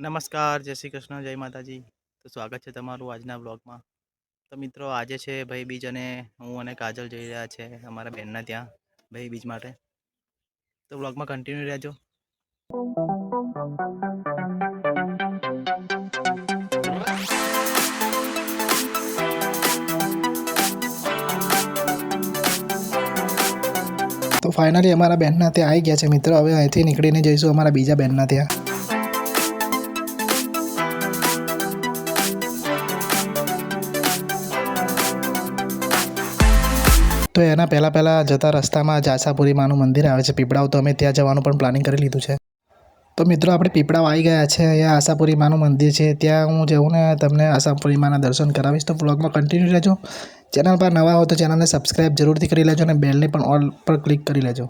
નમસ્કાર, જય શ્રી કૃષ્ણ, જય માતાજી. તો સ્વાગત છે તમારું આજના બ્લોગમાં તો મિત્રો, આજે છે ભાઈ બીજ અને હું અને કાજલ જઈ રહ્યા છે અમારા બેનના ત્યાં, ભાઈ બીજ માટે. તો બ્લોગમાં કન્ટિન્યુ રહેજો. તો ફાઇનલી અમારા બેનના ત્યાં આવી ગયા છે મિત્રો. હવે અહીંથી નીકળીને જઈશું અમારા બીજા બેનના ત્યાં. તો એના પહેલાં પહેલાં જતા રસ્તામાં જ આશાપુરી માનું મંદિર આવે છે. પીપળાવ તો અમે ત્યાં જવાનું પણ પ્લાનિંગ કરી લીધું છે. તો મિત્રો, આપણે પીપળાવ આવી ગયા છે. અહીંયા આશાપુરી માનું મંદિર છે. ત્યાં હું જઉં ને તમને આશાપુરી માના દર્શન કરાવીશ. તો બ્લોગમાં કન્ટિન્યુ રહેજો. ચેનલ પર નવા હો તો ચેનલને સબસ્ક્રાઈબ જરૂરથી કરી લેજો અને બેલને પણ ઓલ પર ક્લિક કરી લેજો.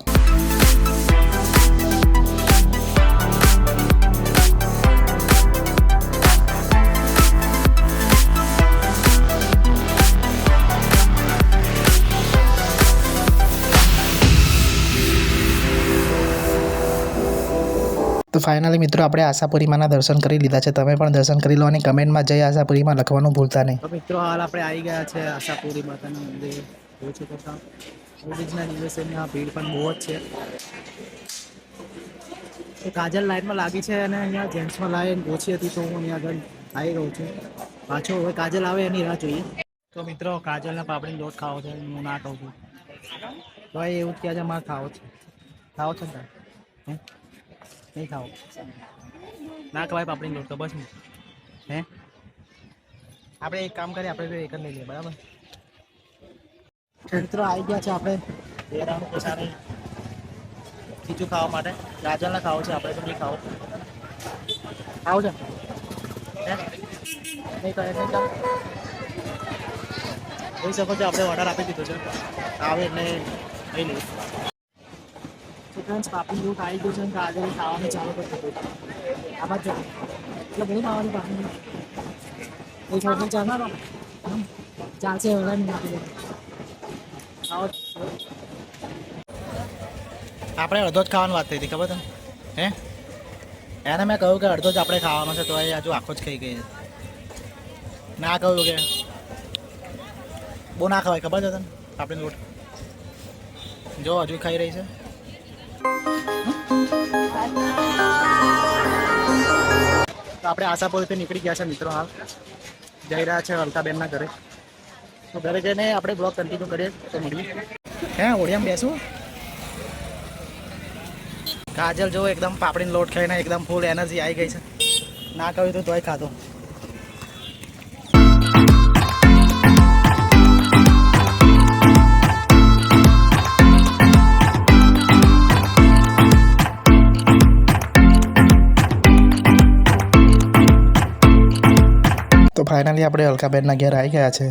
તો ફાઇનલી મિત્રો, આપણે આશાપુરીમાંના દર્શન કરી લીધા છે. તમે પણ દર્શન કરી લો અને કમેન્ટમાં જય આશાપુરીમાં લખવાનું ભૂલતા નહીં. મિત્રો, હાલ આપણે આવી ગયા છે આશાપુરી માતાના મંદિર. જોઈ શકો છો દિવસે ભીડ પણ બહુ જ છે. કાજલ લાઈનમાં લાગી છે અને અહીંયા જેન્ટ્સમાં લાઈન ઓછી હતી તો હું અહીંયા આગળ આવી રહ્યો છું. પાછો હવે કાજલ આવે એની રાહ જોઈએ. તો મિત્રો, કાજલના પાપડી લોટ ખાવો છે. હું ના કહું છું. ભાઈ એવું જ કહે છે, મારે ખાવો છે. ખાવો છે ને નહીં ખાવ ના ખવાય પાપડી લોટ તો બસ ને. હે? આપણે એક કામ કરીએ, આપણે એક જ લઈ લઈએ, બરાબર? મિત્રો, આવી ગયા છે આપણે. ખીચું ખાવા માટે. ગાજરના ખાવું છે, આપણે તો નહીં ખાવું. ખાવું છે? નહીં કરે નહીં ચાલ જોઈ શકો છો, આપણે ઓર્ડર આપી દીધો છે. આવે એટલે લઈ ચિકન પાપડી જેવું ખાઈ ગયું છે ને આજે ખાવાનું ચાલુ કરી દીધું. આમાં જો એટલે બધું ખાવાનું પાપડી એ છોકરી ચાલનારો. ચાલશે હવે નહીં આપી આપણે અડધો જ ખાવાની વાત થઈ હતી, ખબર તમને હે? એને મેં કહ્યું કે અડધો જ આપણે ખાવાનો છે, તો એ હજુ આખો જ ખાઈ ગઈ ના કહ્યું કે. બહુ ના ખવાય, ખબર છે તને? આપણે લોટ. જો હજુ ખાઈ રહી છે. આપણે આશાપુરથી નીકળી ગયા છે મિત્રો હાલ. જઈ રહ્યા છે અલતાબેનના ઘરે. તો ઘરે જઈને આપણે બ્લોગ કન્ટિન્યુ કરીએ તો મળીએ. હે, ઓડિયામાં બેસું. કાજલ, જો એકદમ પાપડીનો લોટ ખાઈને એકદમ ફૂલ એનર્જી આવી ગઈ છે. ના કહ્યું તો તોય ખાધો. ફાઇનલી આપણે અલકાબેનના ઘેર આવી ગયા છે.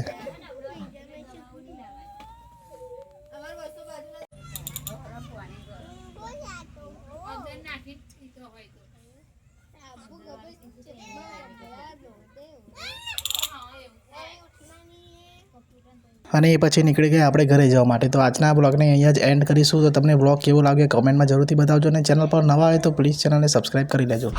અને એ પછી નીકળી ગયા આપણે ઘરે જવા માટે. તો આજના બ્લોગને અહીંયા જ એન્ડ કરીશું. તો તમને બ્લોગ કેવો લાગે કમેન્ટમાં જરૂરથી બતાવજો. અને ચેનલ પર નવા હોય તો પ્લીઝ ચેનલને સબસ્ક્રાઈબ કરી લેજો.